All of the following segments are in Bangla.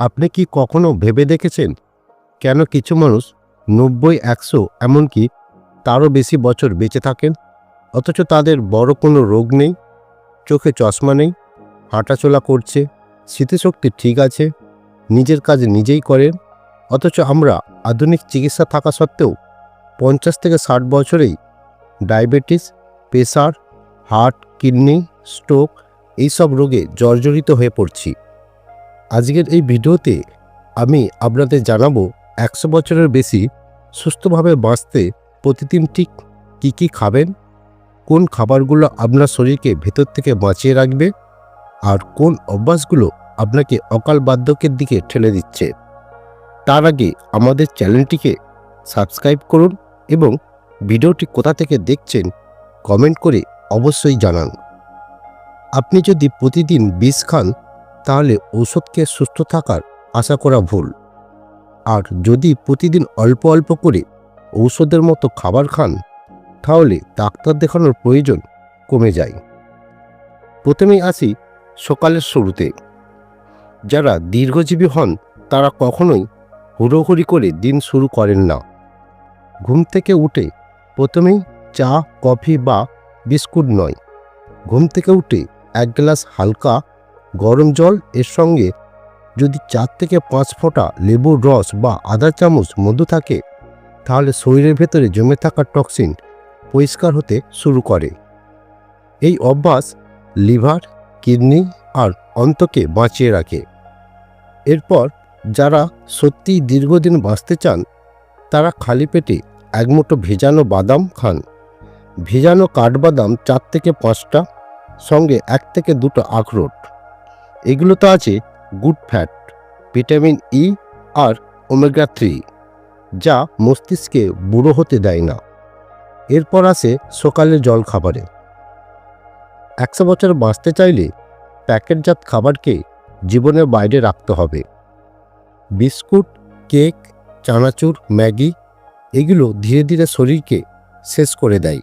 আপনি কি কখনো ভেবে দেখেছেন কেন কিছু মানুষ নব্বই, একশো, এমনকি তারও বেশি বছর বেঁচে থাকেন? অথচ তাদের বড় কোনো রোগ নেই, চোখে চশমা নেই, হাঁটাচলা করছে, স্মৃতিশক্তি ঠিক আছে, নিজের কাজ নিজেই করেন? অথচ আমরা আধুনিক চিকিৎসা থাকা সত্ত্বেও পঞ্চাশ থেকে ষাট বছরেই diabetes, pressure, heart, kidney, stroke এইসব রোগে জর্জরিত হয়ে পড়ছি। আজকের এই ভিডিওতে আমি আপনাদের জানাব একশো বছরের বেশি সুস্থভাবে বাঁচতে প্রতিদিন ঠিক কী কী খাবেন, কোন খাবারগুলো আপনার শরীরকে ভেতর থেকে বাঁচিয়ে রাখবে, আর কোন অভ্যাসগুলো আপনাকে অকাল বার্ধক্যের দিকে ঠেলে দিচ্ছে। তার আগে আমাদের চ্যানেলটিকে সাবস্ক্রাইব করুন এবং ভিডিওটি কোথা থেকে দেখছেন কমেন্ট করে অবশ্যই জানান। আপনি যদি প্রতিদিন বিষ খান তাহলে ঔষধকে সুস্থ থাকার আশা করা ভুল। আর যদি প্রতিদিন অল্প অল্প করে ঔষধের মতো খাবার খান, তাহলে ডাক্তার দেখানোর প্রয়োজন কমে যায়। প্রথমেই আসি সকালের শুরুতে। যারা দীর্ঘজীবী হন, তারা কখনোই হুড়োহুড়ি করে দিন শুরু করেন না। ঘুম থেকে উঠে প্রথমেই চা, কফি বা বিস্কুট নয়। ঘুম থেকে উঠে এক গ্লাস হালকা গরম জল এর সঙ্গে যদি চার থেকে পাঁচ ফোঁটা লেবুর রস বা আধা চামচ মধু থাকে, তাহলে শরীরের ভেতরে জমে থাকা টক্সিন পরিষ্কার হতে শুরু করে। এই অভ্যাস লিভার, কিডনি আর অন্তকে বাঁচিয়ে রাখে। এরপর যারা সত্যিই দীর্ঘদিন বাঁচতে চান, তারা খালি পেটে এক মুঠো ভেজানো বাদাম খান। ভেজানো কাঠবাদাম চার থেকে পাঁচটা, সঙ্গে এক থেকে দুটো আখরোট। এগুলোতে আছে গুড ফ্যাট, ভিটামিন ই আর ওমেগা থ্রি, যা মস্তিষ্কে বুড়ো হতে দেয় না। এরপর আসে সকালের জল খাবারে একশো বছর বাঁচতে চাইলে প্যাকেটজাত খাবারকে জীবনের বাইরে রাখতে হবে। বিস্কুট, কেক, চানাচুর, ম্যাগি, এগুলো ধীরে ধীরে শরীরকে শেষ করে দেয়।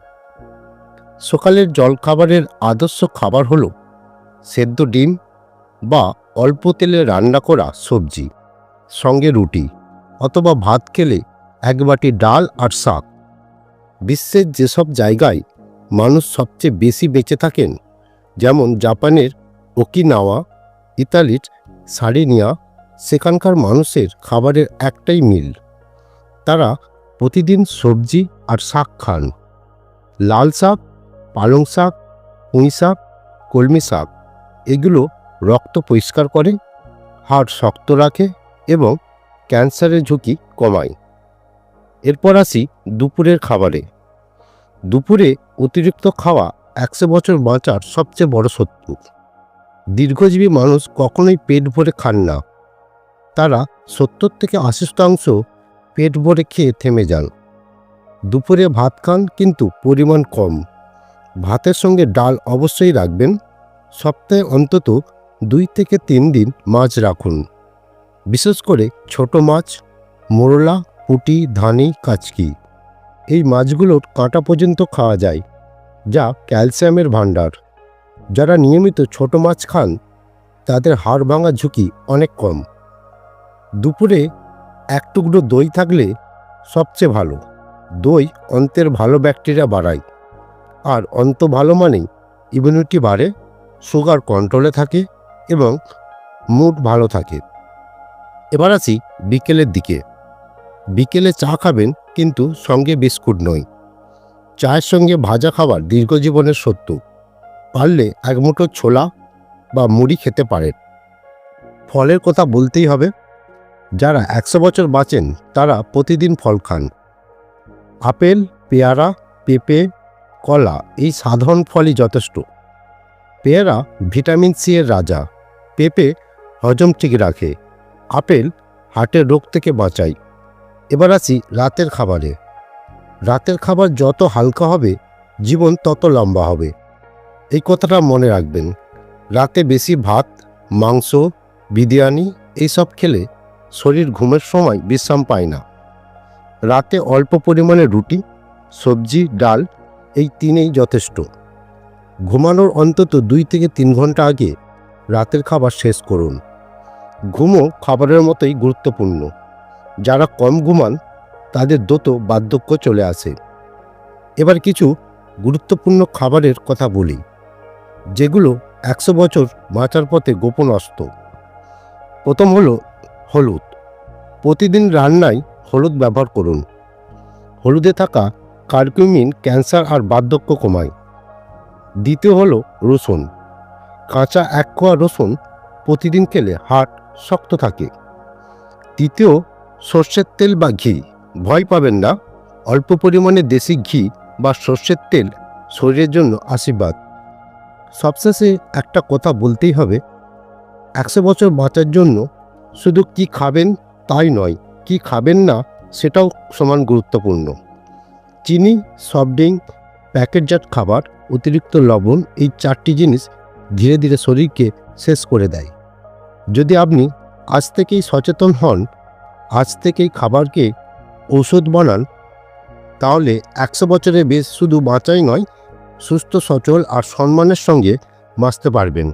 সকালের জলখাবারের আদর্শ খাবার হলো সেদ্ধ ডিম বা অল্প তেলে রান্না করা সবজি, সঙ্গে রুটি অথবা ভাত খেলে এক বাটি ডাল আর শাক। বিশ্বের যেসব জায়গায় মানুষ সবচেয়ে বেশি বেঁচে থাকেন, যেমন জাপানের ওকিনাওয়া, ইতালির সারিনিয়া, সেখানকার মানুষের খাবারের একটাই মিল। তারা প্রতিদিন সবজি আর শাক খান। লাল শাক, পালং শাক, পুঁই শাক, কলমি শাক, এগুলো রক্ত পরিষ্কার করে, হাড় শক্ত রাখে এবং ক্যান্সারের ঝুঁকি কমায়। এরপর আসি দুপুরের খাবারে। দুপুরে অতিরিক্ত খাওয়া একশো বছর বাঁচার সবচেয়ে বড় শত্রু। দীর্ঘজীবী মানুষ কখনোই পেট ভরে খান না। তারা সত্তর থেকে আশি শতাংশ পেট ভরে খেয়ে থেমে যান। দুপুরে ভাত খান কিন্তু পরিমাণ কম। ভাতের সঙ্গে ডাল অবশ্যই রাখবেন। সপ্তাহে অন্তত দুই থেকে তিন দিন মাছ রাখুন। বিশেষ করে ছোট মাছ, মোরলা, পুঁটি, ধানি, কাচকি। এই মাছগুলোর কাঁটা পর্যন্ত খাওয়া যায়, যা ক্যালসিয়ামের ভাণ্ডার। যারা নিয়মিত ছোট মাছ খান, তাদের হাড় ভাঙার ঝুঁকি অনেক কম। দুপুরে এক টুকরো দই থাকলে সবচেয়ে ভালো। দই অন্তের ভালো ব্যাকটেরিয়া বাড়ায়। আর অন্ত ভালো মানেই ইমিউনিটি বাড়ে সুগার কন্ট্রোলে থাকে এবং মুড ভালো থাকে। এবার আসি বিকেলের দিকে। বিকেলে চা খাবেন কিন্তু সঙ্গে বিস্কুট নয়। চায়ের সঙ্গে ভাজা খাবার দীর্ঘজীবনের সত্য। পারলে এক মুঠো ছোলা বা মুড়ি খেতে পারেন। ফলের কথা বলতেই হবে। যারা একশো বছর বাঁচেন, তারা প্রতিদিন ফল খান। আপেল, পেয়ারা, পেঁপে, কলা এই সাধারণ ফলই যথেষ্ট। পেয়ারা ভিটামিন সি এর রাজা। পেঁপে হজম ঠিক রাখে। আপেল হার্টের রোগ থেকে বাঁচায়। এবার আসি রাতের খাবারে। রাতের খাবার যত হালকা হবে, জীবন তত লম্বা হবে। এই কথাটা মনে রাখবেন। রাতে বেশি ভাত, মাংস, বিরিয়ানি এইসব খেলে শরীর ঘুমের সময় বিশ্রাম পায় না। রাতে অল্প পরিমাণে রুটি, সবজি, ডাল এই তিনেই যথেষ্ট। ঘুমানোর অন্তত দুই থেকে তিন ঘণ্টা আগে রাতের খাবার শেষ করুন। ঘুমও খাবারের মতোই গুরুত্বপূর্ণ। যারা কম ঘুমান, তাদের দ্রুত বার্ধক্য চলে আসে। এবার কিছু গুরুত্বপূর্ণ খাবারের কথা বলি, যেগুলো একশো বছর বাঁচার পথে গোপন অস্ত্র। প্রথম হলো হলুদ। প্রতিদিন রান্নায় হলুদ ব্যবহার করুন। হলুদে থাকা কার্কিউমিন, ক্যান্সার আর বার্ধক্য কমায়। দ্বিতীয় হলো রসুন। কাঁচা এক কোয়া রসুন প্রতিদিন খেলে হার্ট শক্ত থাকে। তৃতীয় সর্ষের তেল বা ঘি। ভয় পাবেন না, অল্প পরিমাণে দেশি ঘি বা সর্ষের তেল শরীরের জন্য আশীর্বাদ। সবশেষে একটা কথা বলতেই হবে, একশো বছর বাঁচার জন্য শুধু কি খাবেন তাই নয়, কি খাবেন না সেটাও সমান গুরুত্বপূর্ণ। চিনি, সফট ড্রিঙ্ক, প্যাকেটজাত খাবার, অতিরিক্ত লবণ এই চারটি জিনিস ধীরে ধীরে শরীরকে শেষ করে দেয়। যদি আপনি আজ থেকেই সচেতন হন, আজ থেকেই খাবারকে ঔষধ বানান, তাহলে একশো বছরের বেশ শুধু বাঁচাই নয়, সুস্থ, সচল আর সম্মানের সঙ্গে বাঁচতে পারবেন।